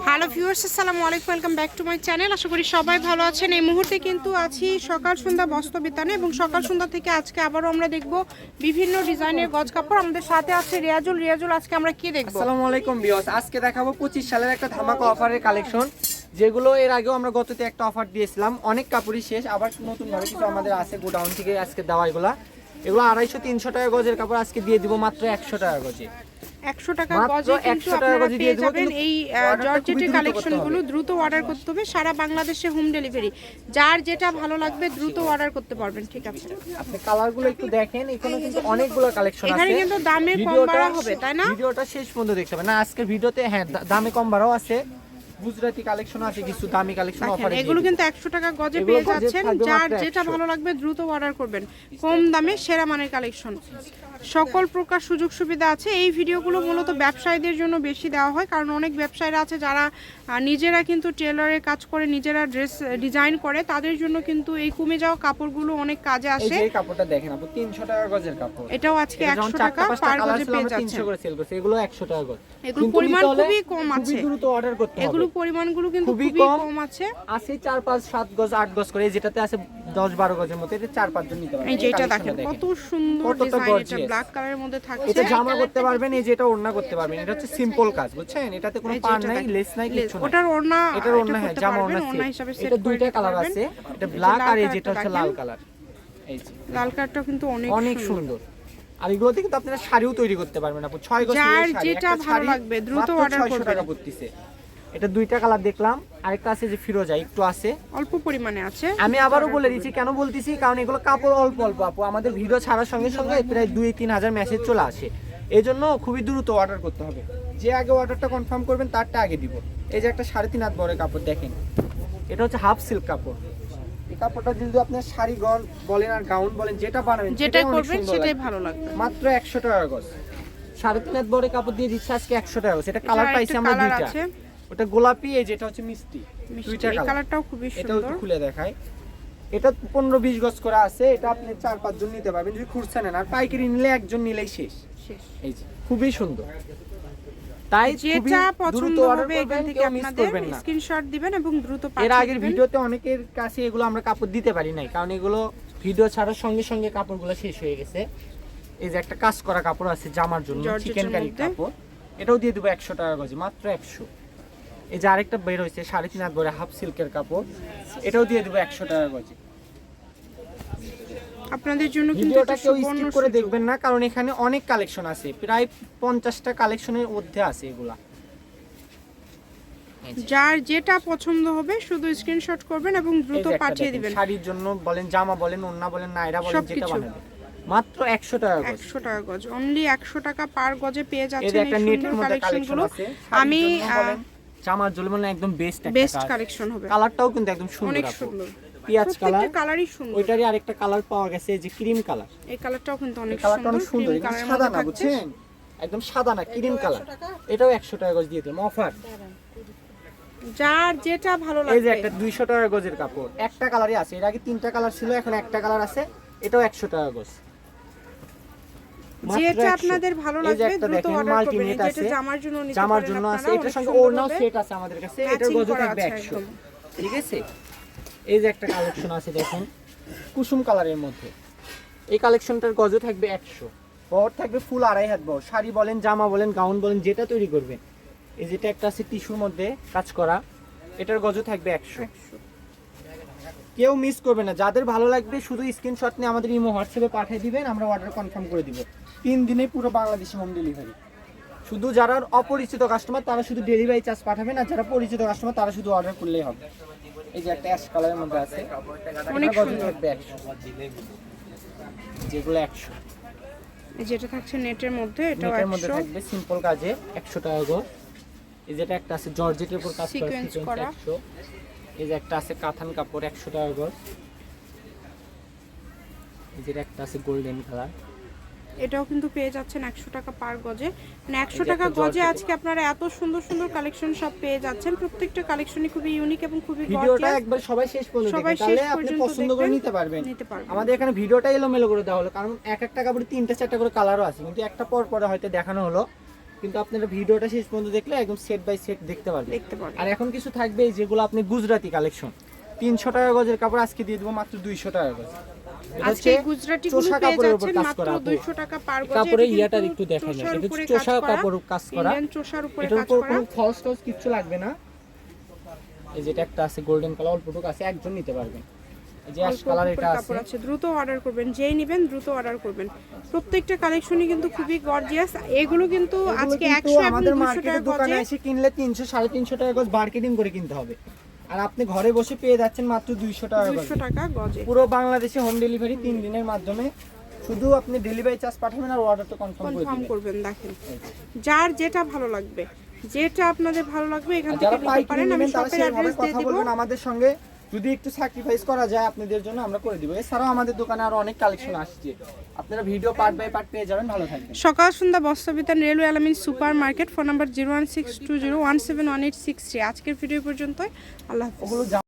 Hello viewers আসসালামু আলাইকুম welcome back to my channel আশা করি সবাই ভালো আছেন। এই মুহূর্তে কিন্তু আছি সকাল সন্ধ্যা বস্ত্র বিতানে এবং সকাল সন্ধ্যা থেকে আজকে আবারও আমরা দেখব বিভিন্ন ডিজাইনের গজ কাপড়। আমাদের সাথে আছে রিয়াজুল। রিয়াজুল, আজকে আমরা কি দেখব? আসসালামু আলাইকুম বিয়স আজকে দেখাবো পঁচিশ সালের একটা ধামাকা অফারের কালেকশন, যেগুলো এর আগেও আমরা গততে একটা অফার দিয়েছিলাম। অনেক কাপড়ই শেষ, আবার নতুন ভাবে কিছু আমাদের আছে গোডাউন থেকে আজকে দেওয়া এগুলা। এগুলো আড়াইশো, তিনশো টাকা গজের কাপড় আজকে দিয়ে দিব মাত্র একশো টাকা গজে। একশো টাকা গজে কিন্তু আপনারা পেয়ে যাবেন এই জর্জেটের কালেকশনগুলো দ্রুত অর্ডার করতে হবে সারা বাংলাদেশে হোম ডেলিভারি যার যেটা ভালো লাগবে দ্রুত অর্ডার করতে পারবেন ঠিক আছে। আপনি কালারগুলো একটু দেখেন এখানে কিন্তু অনেকগুলো কালেকশন আছে। এখানে কিন্তু দামে কম বাড়া হবে তাই না? ভিডিওটা শেষ পর্যন্ত দেখতে হবে। না আজকের ভিডিওতে হ্যাঁ দামে কম বাড়াও আছে। গুজরাটি কালেকশন আছে কিছু দামি কালেকশন অফারে এগুলো কিন্তু একশো টাকা গজে পেয়ে যাচ্ছেন। যার যেটা ভালো লাগবে দ্রুত অর্ডার করবেন। কম দামে সেরা মানের কালেকশন সকল প্রকার সুযোগ সুবিধা আছে। এই ভিডিওগুলো মূলত ব্যবসায়ীদের জন্য বেশি দেওয়া হয় কারণ অনেক ব্যবসায়ীরা আছে যারা নিজেরা কিন্তু টেলারের কাজ করে নিজেরা ড্রেস ডিজাইন করে তাদের জন্য কিন্তু এই কমে যাওয়া কাপড়গুলো অনেক কাজে আসে। এই কাপড়টা দেখেন আপু 300 টাকা গজের কাপড়। এটাও আজকে এটা যেমন একশো চারটা টাকা পাঁচটা পার গজে পেয়ে যাচ্ছেন 300 করে সেল করছি এগুলো 100 টাকা গজ। এগুলো পরিমাণ খুবই কম খুবই আছে। দ্রুত অর্ডার করতে হবে। এগুলো পরিমাণগুলো কিন্তু খুবই। কম। আছে। আছে 4 5 7 গজ 8 গজ করে যেটাতে আছে 10 12 গজের মধ্যে এটা 4 5 জন নিতে এই যে এটা দেখেন কত সুন্দর ডিজাইন এটা ব্ল্যাক কালারের মধ্যে থাকছে। এটা জামা করতে পারবেন এই যেটা ওড়না করতে পারবেন। এটা হচ্ছে সিম্পল কাজ বুঝছেন? এটাতে কোনো পার নাই লেস নাই কিছু নাই। ওটার ওড়না এটার ওড়না হ্যাঁ জামা ওড়না। এটা দুইটা কালার আছে। এটা ব্ল্যাক আর এই যেটা হচ্ছে লাল কালার এই যে। লাল কালারটা কিন্তু অনেক অনেক সুন্দর। আর এগুলোতে কিন্তু আপনারা শাড়িও তৈরি করতে পারবেন আপু। ছয় গজ যার যেটা ভালো লাগবে, দ্রুত 600 করবেন। এটা দুইটা কালার দেখলাম। আরেকটা আছে যে ফিরোজা একটু আছে। অল্প পরিমাণে আছে। আমি আবারও বলে দিচ্ছি কেন বলতেছি? কারণ এগুলো কাপড় অল্প অল্প আপু। আমাদের ভিডিও ছাড়ার সঙ্গে সঙ্গে প্রায় দুই তিন হাজার মেসেজ চলে আসে। এই জন্য খুবই দ্রুত অর্ডার করতে হবে। যে আগে অর্ডারটা কনফার্ম করবেন তারটা আগে দিব। এই যে একটা সাড়ে তিন হাত বড় কাপড় দেখেন। এটা হচ্ছে হাফ সিল্ক কাপড়। এই কাপড়টা যদি আপনার শাড়ি গন বলেন আর গাউন বলেন যেটা বানাবেন সেটাই করবেন সেটাই ভালো লাগবে। মাত্র একশো টাকা গজ। সাড়ে তিন হাত বড় কাপড় দিয়ে দিচ্ছে আজকে একশো টাকা গজ। এটা কালার পাইছি আমরা দুইটা। ওটা গোলাপি এই যেটা হচ্ছে মিষ্টি মিষ্টি। দুইটা এই কালারটাও খুবই সুন্দর একটু খুলে দেখায় এটা পনেরো বিশ গজ করে আছে এটা আপনি চার পাঁচজন নিতে পারবেন যদি খুঁড়ছে নেন। আর পাইকারি নিলে একজন নিলেই শেষ। শেষ। এই যে খুবই সুন্দর। তাই যেটা পছন্দ হবে এখান থেকে আপনাদের স্ক্রিনশট দিবেন এবং দ্রুত এর আগের ভিডিওতে অনেকের কাছে এগুলো আমরা কাপড় দিতে পারি নাই কারণ এগুলো ভিডিও ছাড়ার সঙ্গে সঙ্গে কাপড়গুলো শেষ হয়ে গেছে। এই যে একটা কাজ করা কাপড় আছে জামার জন্য চিকেন কারি কাপড়। এটাও দিয়ে দেবো একশো টাকা গজে মাত্র একশো। এই যে আরেকটা বের হয়েছে সাড়ে তিন হাত ভরে হাফ সিল্কের কাপড় এটাও দিয়ে দেবো একশো টাকা গজে। আপনাদের জন্য কিন্তু এটা কেউ স্কিপ করে দেখবেন না কারণ এখানে অনেক কালেকশন আছে প্রায় পঞ্চাশটা কালেকশনের মধ্যে আছে এগুলা। যার যেটা পছন্দ হবে শুধু স্ক্রিনশট করবেন এবং দ্রুত পাঠিয়ে দিবেন। শাড়ির জন্য বলেন জামা বলেন ওন্না বলেন নাইরা বলেন যেটা। বানাবেন। মাত্র একশো টাকা গজ। একশো টাকা গজ। অনলি একশো টাকা পার গজে পেয়ে যাচ্ছেন এই একটা নেটের সুন্দর মধ্যে কালেকশন কালেকশনগুলো। আছে আমি জামার জন্য বলেন একদম বেস্ট বেস্ট কালেকশন হবে। কালারটাও কিন্তু একদম সুন্দর অনেক সুন্দর। পেঁয়াজ কালার কালারই সুন্দর। ওইটারই আরেকটা কালার পাওয়া গেছে যে ক্রিম কালার এই কালারটাও কিন্তু অনেক কালারটা অনেক সুন্দর। সাদা না বুঝছেন? একদম সাদা না ক্রিম কালার এটাও একশো টাকা গজ দিয়ে দিলাম অফার যার যেটা ভালো এই যে একটা দুইশো টাকা গজের কাপড়। একটা কালারই আছে এর আগে তিনটা কালার ছিল এখন একটা কালার আছে এটাও একশো টাকা গজ। যেটা আপনাদের ভালো লাগবে দ্রুত অর্ডার করবেন। যেটা জামার জন্য নিতে জামার জন্য আছে। এটার সঙ্গে ওড়নাও সেট আছে আমাদের কাছে। এটার করা থাকবে আছে একশো একদম। ঠিক আছে? এই যে একটা কালেকশন আছে দেখুন। কুসুম কালারের মধ্যে। এই কালেকশনটার গজও থাকবে একশো। বহর থাকবে ফুল আড়াই হাত বহর শাড়ি বলেন জামা বলেন গাউন বলেন যেটা তৈরি করবেন। এই যেটা একটা আছে টিস্যুর মধ্যে কাজ করা। এটার গজও থাকবে একশো। কেউ মিস করবে না। যাদের ভালো লাগবে শুধু স্ক্রিনশট নিয়ে আমাদের ইমো হোয়াটসঅ্যাপে পাঠিয়ে দিবেন আমরা অর্ডার কনফার্ম করে দিব। তিন দিনে পুরো বাংলাদেশে হোম ডেলিভারি শুধু যারা অপরিচিত কাস্টমার তারা শুধু ডেলিভারি চার্জ পাঠাবেন আর যারা পরিচিত কাস্টমার তারা শুধু অর্ডার করলেই হবে। এই যে একটা অ্যাশ কালারের মধ্যে আছে অনেক সুন্দর। যেগুলো একশো। এই যেটা থাকছে নেটের মধ্যে এটাও নেটের মধ্যে থাকবে সিম্পল কাজে একশো টাকা গো এই যেটা একটা আছে জর্জেটের উপর কাজ করা Sequence সিকোয়েন্স করা। একশো। এই যে একটা আছে কাথান কাপড় একশো টাকা গো এই যেটা একটা আছে গোল্ডেন কালার এটাও কিন্তু পেয়ে যাচ্ছেন একশো টাকা পার গজে। মানে একশো টাকা গজে আজকে আপনারা এত সুন্দর সুন্দর কালেকশন সব পেয়ে যাচ্ছেন। প্রত্যেকটা কালেকশনই খুবই ইউনিক এবং খুবই ভিডিওটা একবার সবাই শেষ পর্যন্ত সবাই শেষ পর্যন্ত পছন্দ করে নিতে পারবেন। নিতে পারবেন। আমাদের এখানে ভিডিওটা এলোমেলো করে দেওয়া হলো কারণ এক একটা কাপড়ে তিনটা চারটা করে কালারও আছে। কিন্তু একটা পর পরে হয়তো দেখানো হলো। কিন্তু আপনারা ভিডিওটা শেষ পর্যন্ত দেখলে একদম সেট বাই সেট দেখতে পারবেন। দেখতে পারেন আর এখন কিছু থাকবে যেগুলো আপনি গুজরাটি কালেকশন তিনশো টাকা গজের কাপড় আজকে দিয়ে দেবো মাত্র দুইশো টাকা গজ। আজকে গুজরাটি চোষা কাপড়ের উপর কাজ করা আপু। 200 টাকা পার গজে কাপড়ের এটা ইয়াটার একটু দেখেন এটা চোষা কাপড় কাজ করা। চোষার উপরে এটার কাজ উপর করা। কোনো ফলস কিচ্ছু লাগবে না। এই যেটা একটা আছে গোল্ডেন কালার অল্পটুকু আছে একজন নিতে পারবেন এই যে অ্যাশ কালার এটা আছে। আছে দ্রুত অর্ডার করবেন যেই নেবেন দ্রুত অর্ডার করবেন। প্রত্যেকটা কালেকশনই কিন্তু খুবই গর্জিয়াস এগুলো কিন্তু আজকে 100 এবং আমাদের 200 টাকা দোকানে গজে। এসে কিনলে তিনশো সাড়ে তিনশো টাকা গজ মার্কেটিং করে কিনতে হবে। আর আপনি ঘরে বসে পেয়ে যাচ্ছেন মাত্র দুইশো টাকা দুইশো টাকা গজে। পুরো বাংলাদেশে হোম ডেলিভারি তিন দিনের মাধ্যমে। শুধু আপনি ডেলিভারি চার্জ পাঠাবেন আর অর্ডারটা কনফার্ম কনফার্ম করবেন দেখেন। যার যেটা ভালো লাগবে যেটা আপনাদের ভালো লাগবে এখান থেকে নিতে পারেন। আমি শপের অ্যাড্রেস দিয়ে আমাদের সঙ্গে। যদি একটু স্যাক্রিফাইস করা যায় আপনাদের জন্য আমরা করে দিব। এছাড়াও আমাদের দোকানে আরও অনেক কালেকশন আসছে। আপনারা ভিডিও পার্ট বাই পার্ট পেয়ে যাবেন ভালো থাকবেন। সকাল সন্ধ্যা বস্ত্রবিতান railway Alamin super market phone number zero one six two zero one seven one eight six three আজকের ভিডিও পর্যন্তই। আল্লাহ হাফিজ।